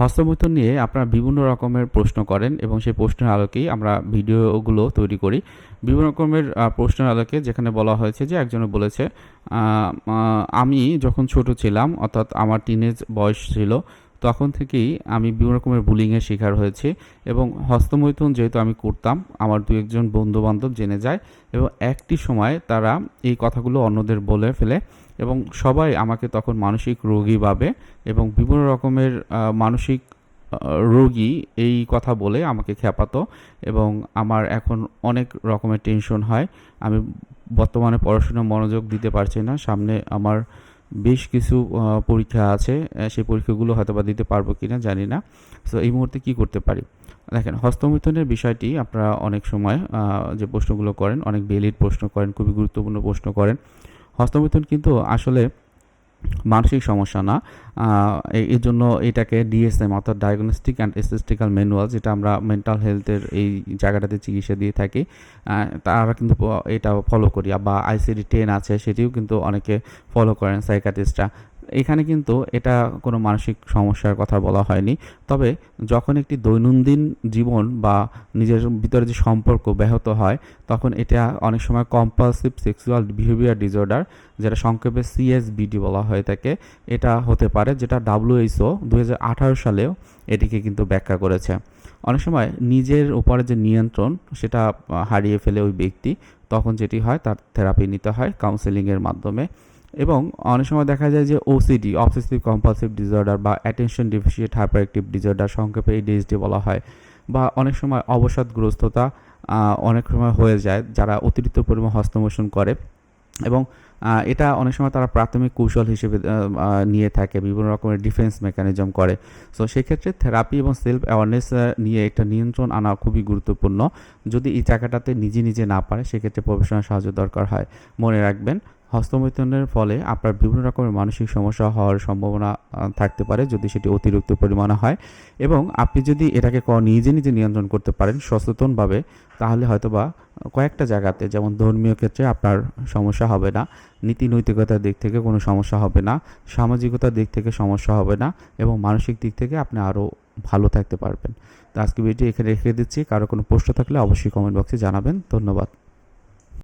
হস্তমৈথুন নিয়ে আপনারা বিভিন্ন রকমের প্রশ্ন করেন এবং সেই প্রশ্নের আলোকেই আমরা ভিডিওগুলো তৈরি করি। বিভিন্ন রকমের প্রশ্নের আলোকে যেখানে বলা হয়েছে যে একজন বলেছে আমি যখন ছোট ছিলাম, অর্থাৎ আমার টিনেজ বয়স ছিল তখন থেকেই আমি বিভিন্ন রকমের বুলিংয়ের শিকার হয়েছি এবং হস্তমৈথুন যেহেতু আমি করতাম, আমার দু একজন বন্ধু বান্ধব জেনে যায় এবং একটি সময় তারা এই কথাগুলো অন্যদের বলে ফেলে এবং সবাই আমাকে তখন মানসিক রোগী ভাবে এবং বিভিন্ন রকমের মানসিক রোগী এই কথা বলে আমাকে খেপাতো এবং আমার এখন অনেক রকমের টেনশন হয়। আমি বর্তমানে পড়াশোনা মনোযোগ দিতে পারছি না। সামনে আমার বেশ কিছু পরীক্ষা আছে সেই পরীক্ষাগুলো হয়তো বা দিতে পারব কি না জানি না। সো এই মুহূর্তে কি করতে পারি? দেখেন, হস্তমিথনের বিষয়টি আপনারা অনেক সময় যে প্রশ্নগুলো করেন, অনেক বেলিড প্রশ্ন করেন, খুবই গুরুত্বপূর্ণ প্রশ্ন করেন। হস্তমিথন কিন্তু আসলে মানসিক সমস্যা না। এর জন্য এটাকে ডিএসএম অর্থাৎ ডায়াগনস্টিক অ্যান্ড স্ট্যাটিস্টিক্যাল ম্যানুয়াল যেটা আমরা মেন্টাল হেলথের এই জায়গাটাতে চিকিৎসা দিয়ে থাকি তারা কিন্তু এটা ফলো করি। বা আইসিডি টেন আছে, সেটিও কিন্তু অনেকে ফলো করেন সাইকাটিস্টরা এখানে কিন্তু এটা কোনো মানসিক সমস্যার কথা বলা হয়নি। তবে যখন একটি দৈনন্দিন জীবন বা নিজের ভিতরে যে সম্পর্ক ব্যাহত হয়, তখন এটা অনেক সময় কম্পালসিভ সেক্সুয়াল বিহেভিয়ার ডিসঅর্ডার যেটা সংক্ষেপে সিএসবিডি বলা হয়ে থাকে। এটা হতে পারে যেটা ডাব্লিউএইচও দু সালেও এটিকে কিন্তু ব্যাখ্যা করেছে। অনেক সময় নিজের উপরে যে নিয়ন্ত্রণ, সেটা হারিয়ে ফেলে ওই ব্যক্তি, তখন যেটি হয় তার থেরাপি নিতে হয় কাউন্সেলিংয়ের মাধ্যমে। এবং অনেক সময় দেখা যায় যে ওসিডি অবসেসিভ কম্পালসিভ ডিসঅর্ডার বা attention deficit hyperactive disorder সংক্ষেপে এডিএইচডি বলা হয় বা অনেক সময় অবসাদগ্রস্ততা অনেক সময় হয়ে যায় যারা অতিরিক্ত পরিমাণ হস্তমোষণ করে এবং এটা অনেক সময় তারা প্রাথমিক কৌশল হিসেবে নিয়ে থাকে, বিভিন্ন রকমের ডিফেন্স মেকানিজম করে। সো সেক্ষেত্রে থেরাপি এবং সেলফ অ্যাওয়ারনেস নিয়ে একটা নিয়ন্ত্রণ আনা খুবই গুরুত্বপূর্ণ। যদি এই জায়গাটাতে নিজে নিজে না পারে, সেক্ষেত্রে প্রফেশনাল সাহায্য দরকার হয়। মনে রাখবেন হস্তমৈথুনের ফলে আপনার বিভিন্ন রকমের মানসিক সমস্যা হওয়ার সম্ভাবনা থাকতে পারে যদি সেটি অতিরিক্ত পরিমাণে হয়। এবং আপনি যদি এটাকে নিজে নিজে নিয়ন্ত্রণ করতে পারেন সচেতনভাবে, তাহলে হয়তোবা কয়েকটা জায়গাতে, যেমন ধর্মীয় ক্ষেত্রে আপনার সমস্যা হবে না, নীতি নৈতিকতার দিক থেকে কোনো সমস্যা হবে না, সামাজিকতার দিক থেকে সমস্যা হবে না, এবং মানসিক দিক থেকে আপনি আরও ভালো থাকতে পারবেন। তো আজকে ভিডিও এখানে রেখে দিচ্ছি, কারও কোনো প্রশ্ন থাকলে অবশ্যই কমেন্ট বক্সে জানাবেন। ধন্যবাদ।